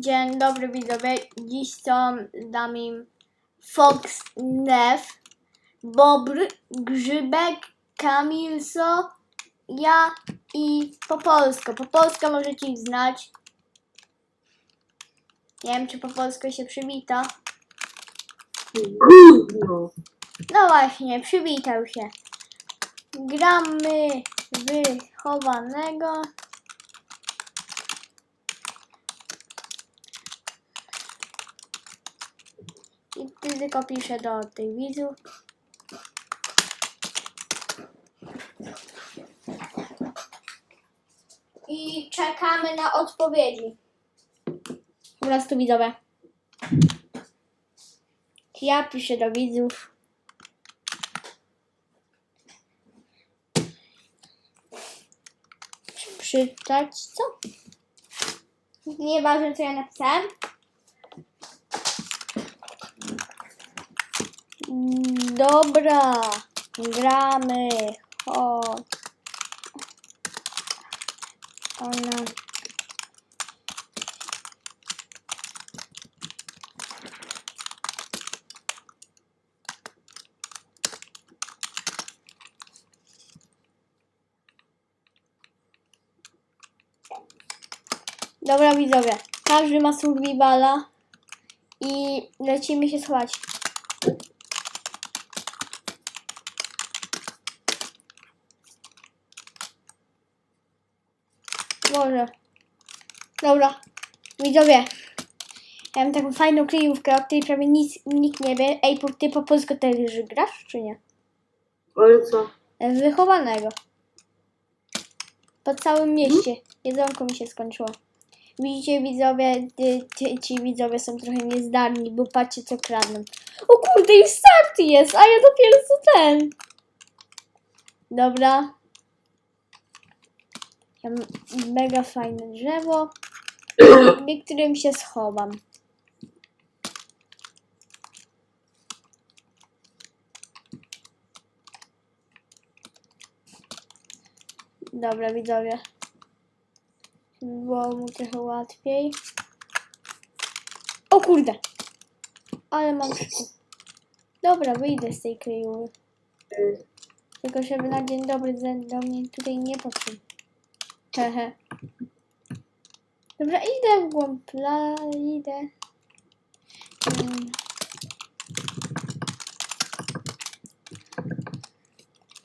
Dzień dobry widzowie. Dziś są z nami Fox Nef, Bobr, Grzybek, Kamilso, ja i Popolsko. Popolska możecie ich znać. Nie wiem, czy Popolsko się przywita. No właśnie, przywitał się. Gramy wychowanego. I tylko piszę do tych widzów. I czekamy na odpowiedzi. Po prostu widzowie. Ja piszę do widzów. Przeczytać co? Nieważne co ja napisałem. Dobra, gramy. Chodź. Ona. Dobra widzowie, każdy ma survivala i lecimy się schować. Może. Dobra, widzowie. Ja mam taką fajną kryjówkę, o której prawie nic, nikt nie wie. Ej, po- ty po polsku też grasz, czy nie? Ale co? Wychowanego. Po całym mieście. Jedzonko mi się skończyło. Widzicie widzowie, ty, ty, ci widzowie są trochę niezdarni, bo patrzcie co kradną. O kurde, już start jest, a ja dopiero co ten. Dobra. Ja mam mega fajne drzewo, w którym się schowam. Dobra, widzowie. Było mu trochę łatwiej. O kurde! Ale mam szybko. Dobra, wyjdę z tej kryjówy. Tylko żeby na dzień dobry do mnie tutaj nie podszedł. Hehe. Dobra, idę w głąb pla, idę. Mm.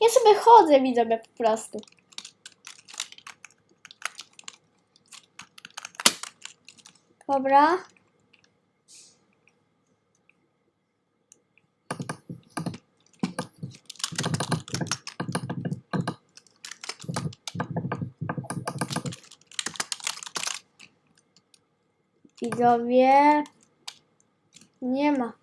Ja sobie chodzę, widzowie, po prostu. Dobra. Widzowie. Nie ma.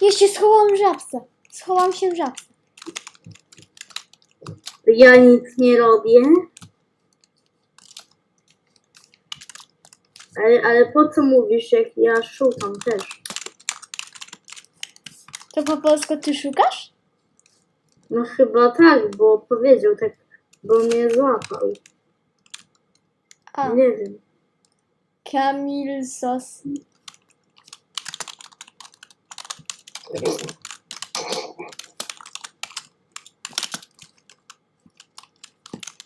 Ja się schowałam w żabce. Schowałam się w żabce. Ja nic nie robię. Ale, ale po co mówisz, jak ja szukam też? To po polsku ty szukasz? No chyba tak, bo powiedział tak, bo mnie złapał. A, Nie wiem. Kamil Sos.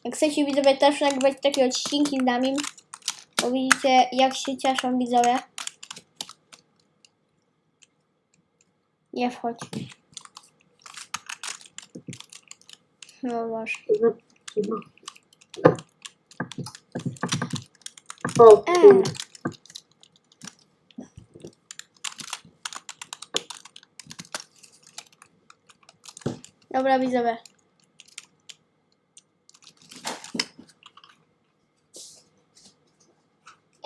Jak chcecie widzowie też nagrywać takie odcinki z nami, bo widzicie jak się cieszą widzowie. Nie wchodź. No masz. No. no. O kurde. Dobra widzowie.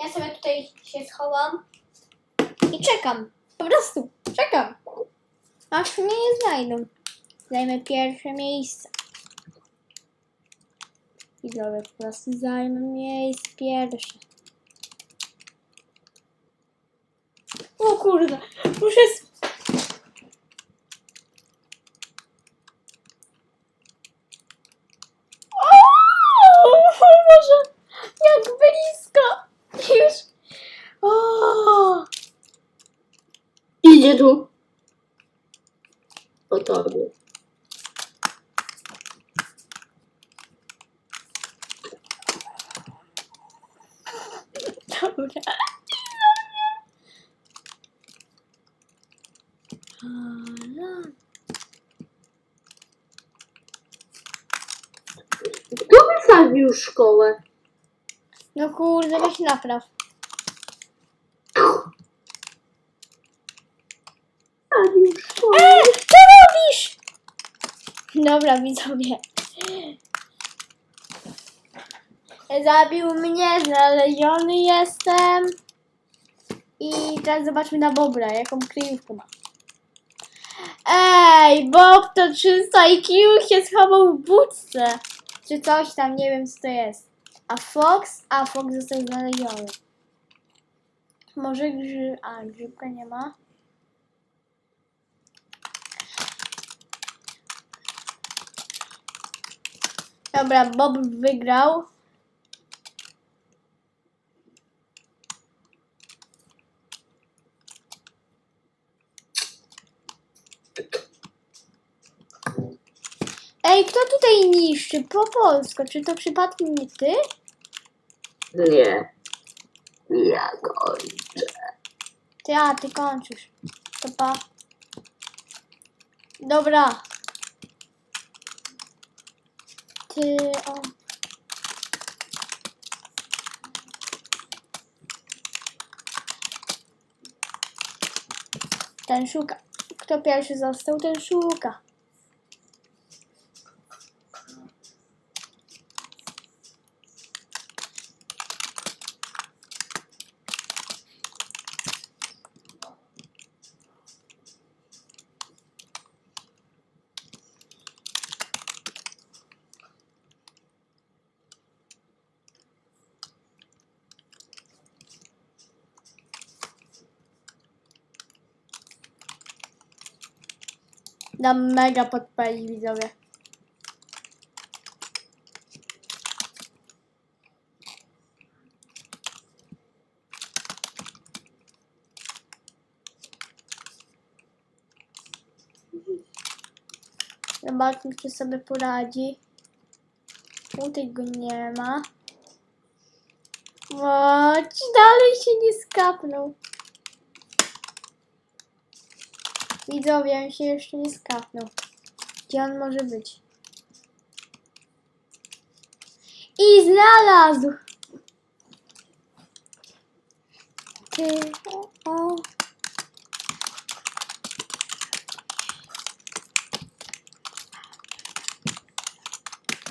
Ja sobie tutaj się schowam i czekam. Po prostu czekam. Aż mnie nie znajdą. Zajmę pierwsze miejsce. Widzowie po prostu zajmę miejsce pierwsze. O kurde, muszę napraw. Wysadził szkołę. E, co robisz? Dobra, widzowie. Zabił mnie, znaleziony jestem. I teraz zobaczmy na Bobra, jaką kryjówkę ma. Ej, Bob to 300 IQ się schował w budce. Czy coś tam, nie wiem co to jest. A Fox? A Fox został znaleziony. Może grzy... A, grzybka nie ma. Dobra, Bob wygrał. Ej, kto tutaj niszczy? Po polsku. Czy to przypadkiem nie ty? Nie. Ja kończę. Ty, a, ty kończysz. To pa. Dobra. Ty, o. Ten szuka. Kto pierwszy został, ten szuka. Dam mega podpali widzowie. Zobaczmy, czy sobie poradzi. Tutaj go nie ma. O, ci dalej się nie skapnął. Widzowie, on się jeszcze nie skapnął. Gdzie on może być? I znalazł! Ty, o, o.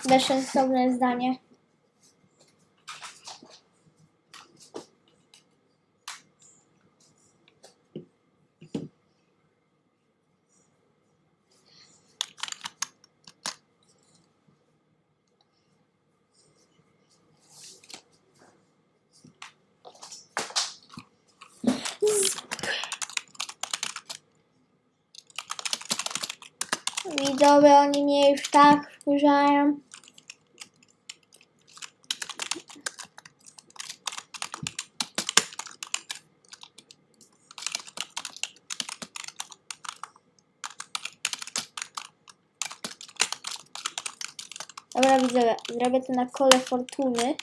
Bezsensowne zdanie. Widzowie, oni już tak wkurzają. Dobra, widzowie, zrobię to na kole fortuny.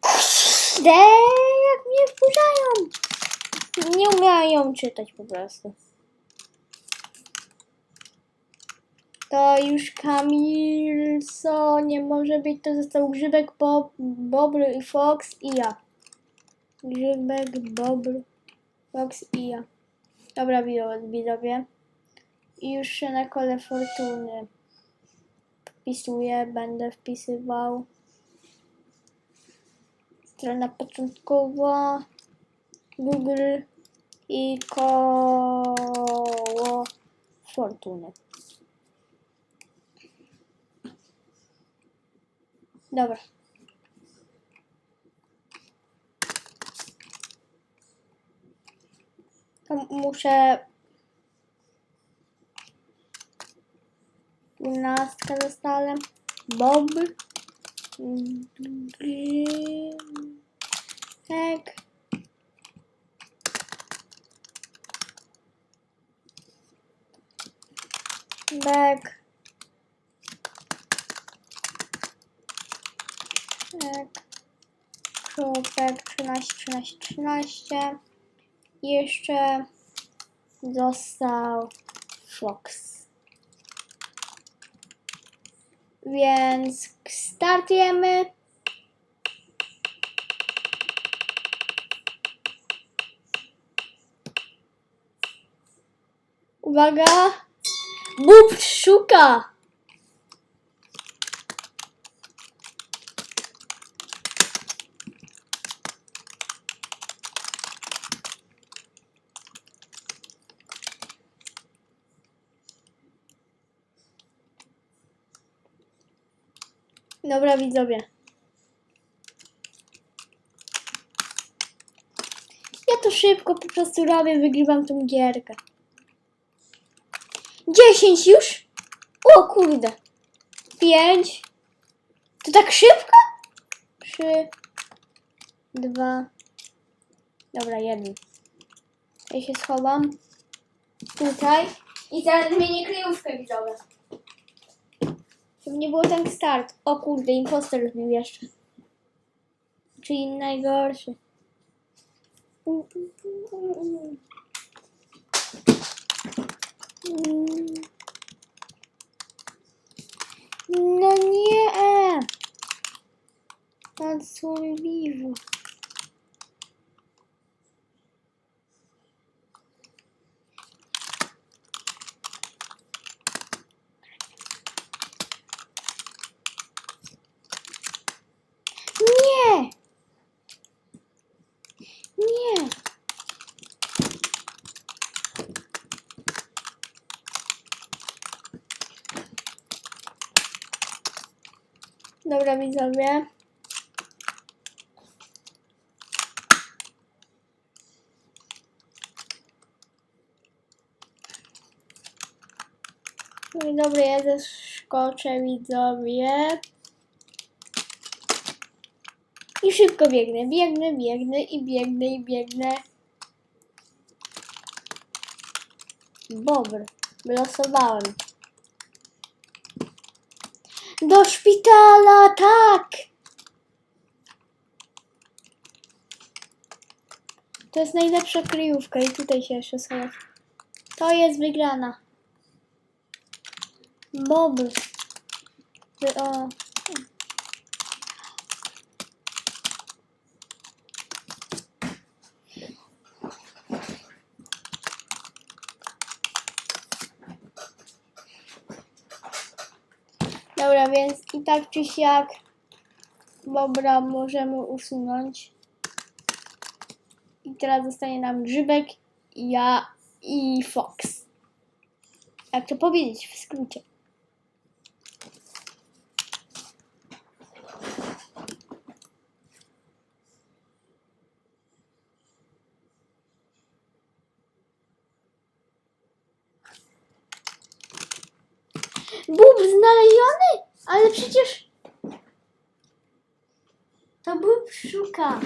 Kurde, jak mnie wkurzają! Nie umieją czytać po prostu. To już Kamilso nie może być, to został Grzybek, Bob, Bobr, Fox i ja. Grzybek, Bobr, Fox i ja. Dobra, widzowie. I już się na kole fortuny wpisuję, będę wpisywał. Strona początkowa, Google i koło fortuny. Dobra. To muszę... Dwunastkę dostałem. Bob. Tak. Back. Back. Kropek 13, 13, 13. I jeszcze został Fox. Więc startujemy. Uwaga! Bób szuka! Dobra widzowie. Ja to szybko po prostu robię, wygrywam tą gierkę. 10 już? O kurde. 5. To tak szybko? 3. 2. Dobra, jeden. Ja się schowam. Tutaj. I teraz zmienię kryjówkę widzowie. Żeby nie było ten start. O kurde, imposter zbił jeszcze. Czyli najgorszy. No nie! Unsurvival. Nie! Nie! Dobra widzowie. No i dobra, ja zeskoczę widzowie. I szybko biegnę, biegnę, biegnę i biegnę i biegnę. Bobr, wylosowałem. Do szpitala, tak! To jest najlepsza kryjówka i tutaj się jeszcze schować. To jest wygrana. Bobr. Wy- O. Dobra, więc i tak czy siak Bobra możemy usunąć. I teraz zostanie nam Grzybek, ja i Fox. Jak to powiedzieć w skrócie? Bób znaleziony? Ale przecież to bób szuka.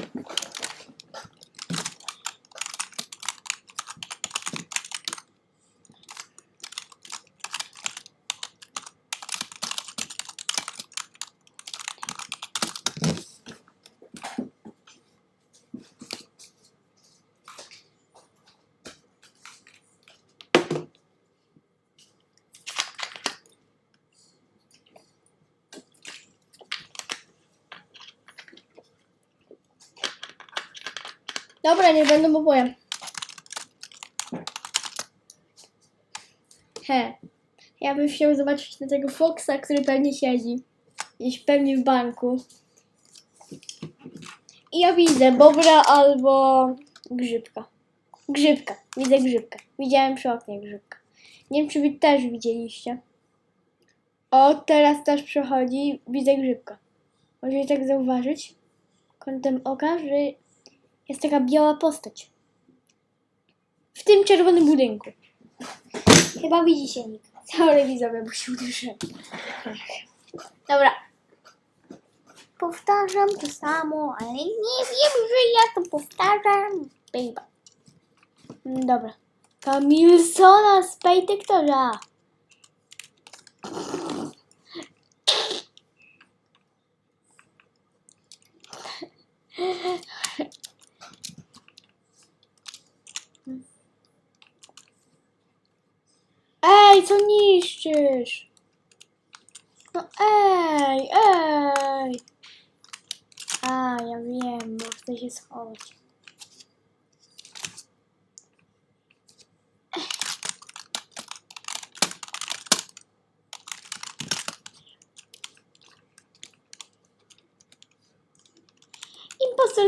Dobra, nie będę mu powiem. He. Ja bym chciał zobaczyć na tego Foxa, który pewnie siedzi. Gdzieś pewnie w banku. I ja widzę Bobra albo Grzybka. Grzybka. Widzę Grzybka. Widziałem przy oknie Grzybka. Nie wiem, czy wy też widzieliście. O, teraz też przechodzi. Widzę Grzybka. Możecie tak zauważyć kątem oka, że jest taka biała postać. W tym czerwonym budynku. Chyba widzi się nikt. Sorry widzowie, bo się uderzyłem. Dobra. Powtarzam to samo, ale nie wiem, że ja to powtarzam. Baby. Dobra. Kamilsona z Paytectora. Ej, co niszczysz? No ej, ej. A, ja wiem, bo chcę się schować.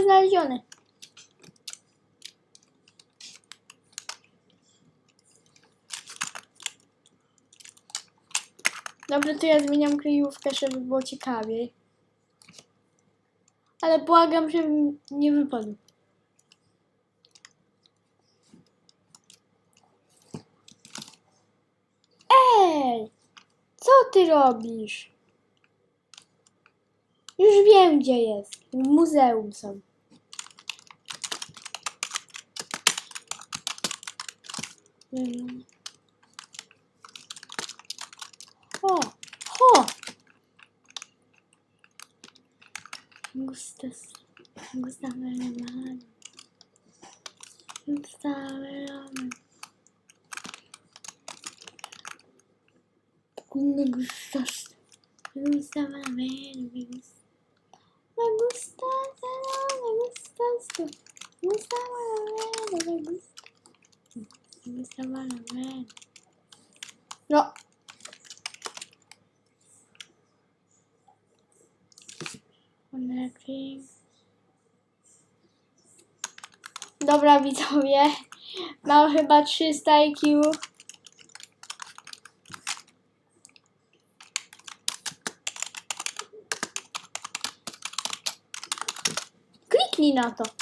Znaleziony. Dobra, to ja zmieniam kryjówkę, żeby było ciekawiej. Ale błagam, żebym nie wypadł. Ej! Co ty robisz? Już wiem, gdzie jest. W muzeum są. Mm. Ho, ho! Gustas, Gustavo Alemán. Gustavo Alemán. Me gustas. Me gusta ver, me gusta. Me gustas, me gustas tú. Me gusta ver, me gusta. Me gusta ver. No. Dobra widzowie, mam chyba 300 IQ. Kliknij na to.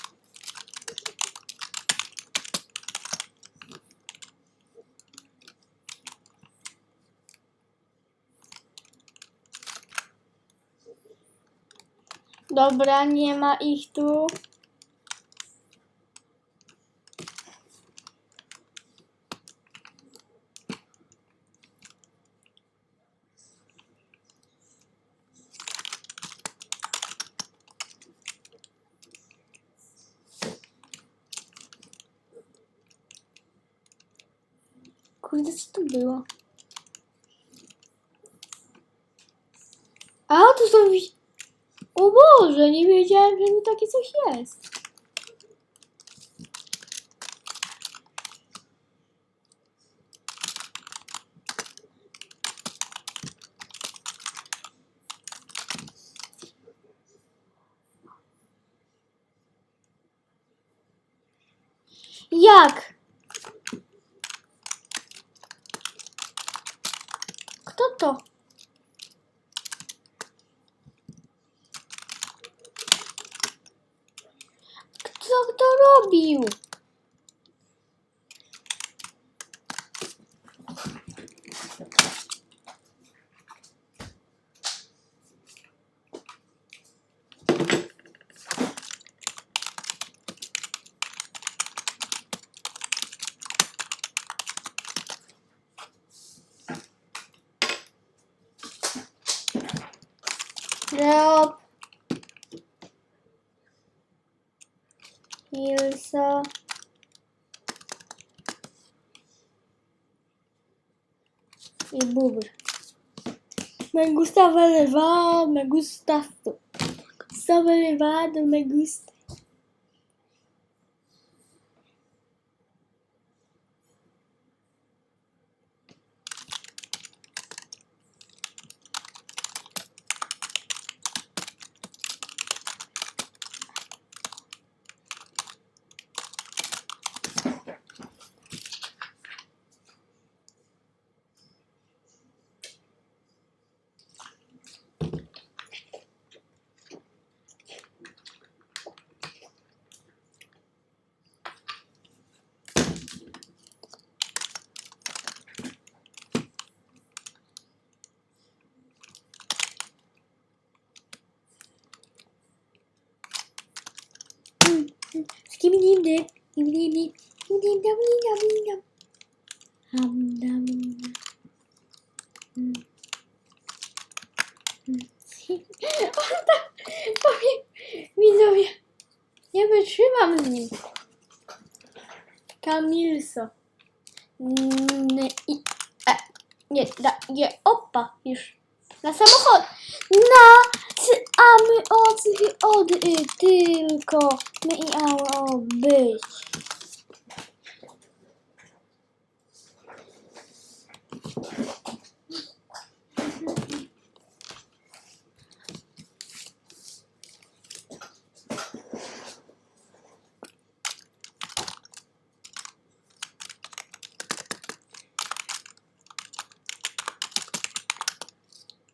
Dobra, nie ma ich tu. Kurde, co to było? A, tu są... wi- O Boże, nie wiedziałem, że tu takie coś jest. Jak? Kto to? Kto to robił? Ilsa. I bubr. Me gusta elevado, me gusta esto. Estaba elevado, me gusta. Nim. Kamilso. N i e. Nie, da, nie, opa, już. Na samochód. Na a my o cy, od y, tylko. My i a o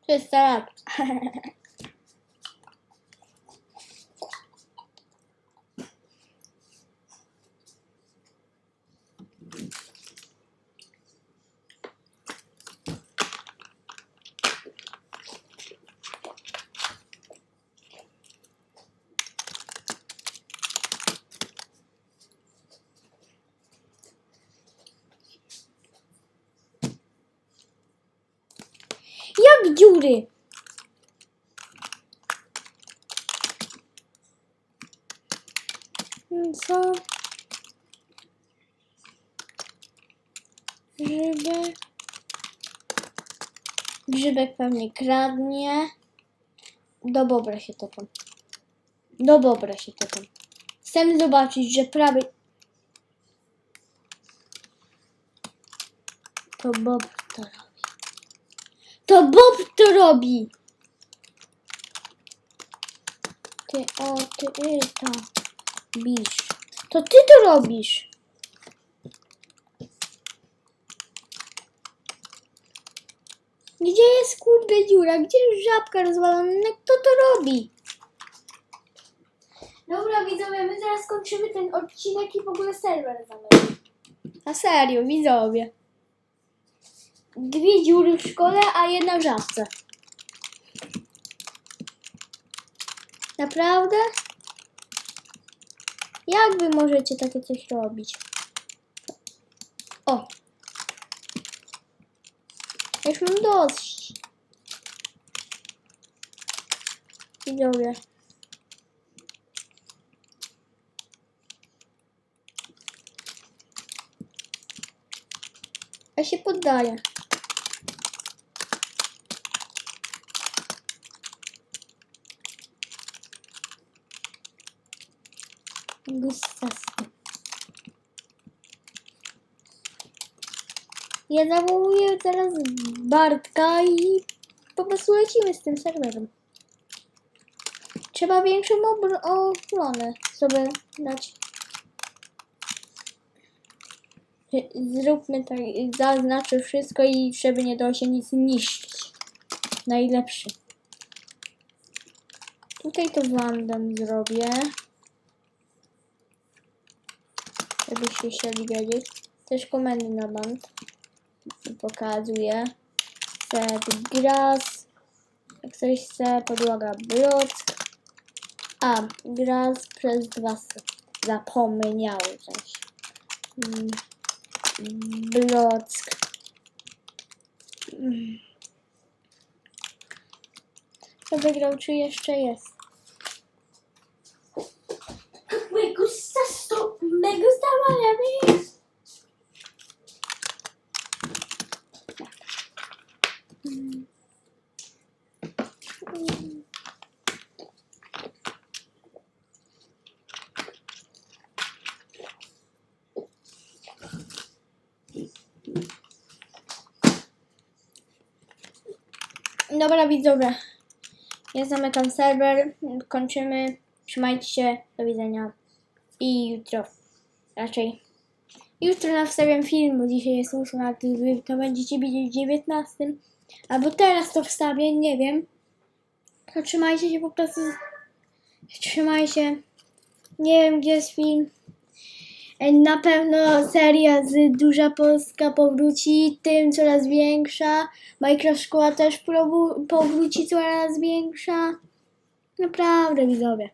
Just stop. Jak dziury? Co? Grzybek. Grzybek pewnie kradnie. Do bobra się topą. Do bobra się topą. Chcemy zobaczyć, że prawie... To Bob robi. To Bob to robi! Ty, o, ty, y, to. Bisz. To ty to robisz. Gdzie jest kurde dziura? Gdzie jest żabka rozwalona? Kto to robi? Dobra widzowie, my zaraz kończymy ten odcinek i w ogóle serwer zamykamy. Na serio, widzowie. Dwie dziury w szkole, a jedna w żabce. Naprawdę? Jak wy możecie takie coś robić? O! Już mam dość. Widzowie. Ja się poddaję. Gustas. Ja zawołuję teraz Bartka i po prostu lecimy z tym serwerem. Trzeba większą ochronę sobie dać. Zróbmy tak, zaznaczę wszystko i żeby nie dało się nic niszczyć. Najlepszy. Tutaj to Wandam zrobię. Żebyście chcieli wiedzieć. Też komendy na band. Pokazuję. Set grass. Jak ktoś chce, podłoga block. A, grass przez dwa. Zapomniałem coś. Mm, Block. Mm. Kto wygrał, czy jeszcze jest? Me gusta esto, me gusta Miami. Dobra widzowie, ja zamykam serwer, kończymy, trzymajcie się, do widzenia. I jutro, raczej jutro nastawiam film, dzisiaj jest 8, a to będziecie widzieć w 19, albo teraz to wstawię, nie wiem, to trzymajcie się po prostu, trzymaj się, nie wiem gdzie jest film, E, na pewno seria z Duża Polska powróci, tym coraz większa. Minecraft Szkoła też powróci coraz większa. Naprawdę, widzowie.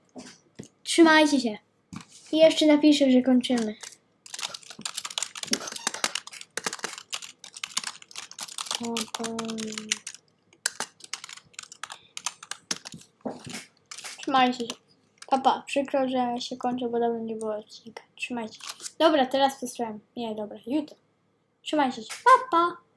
Trzymajcie się. I jeszcze napiszę, że kończymy. Trzymajcie się. Papa, przykro, że się kończy, bo dawno nie było odcinka. Trzymajcie się. Dobra, teraz przesłałem. Nie, dobra, jutro. Trzymajcie się. Papa. Pa.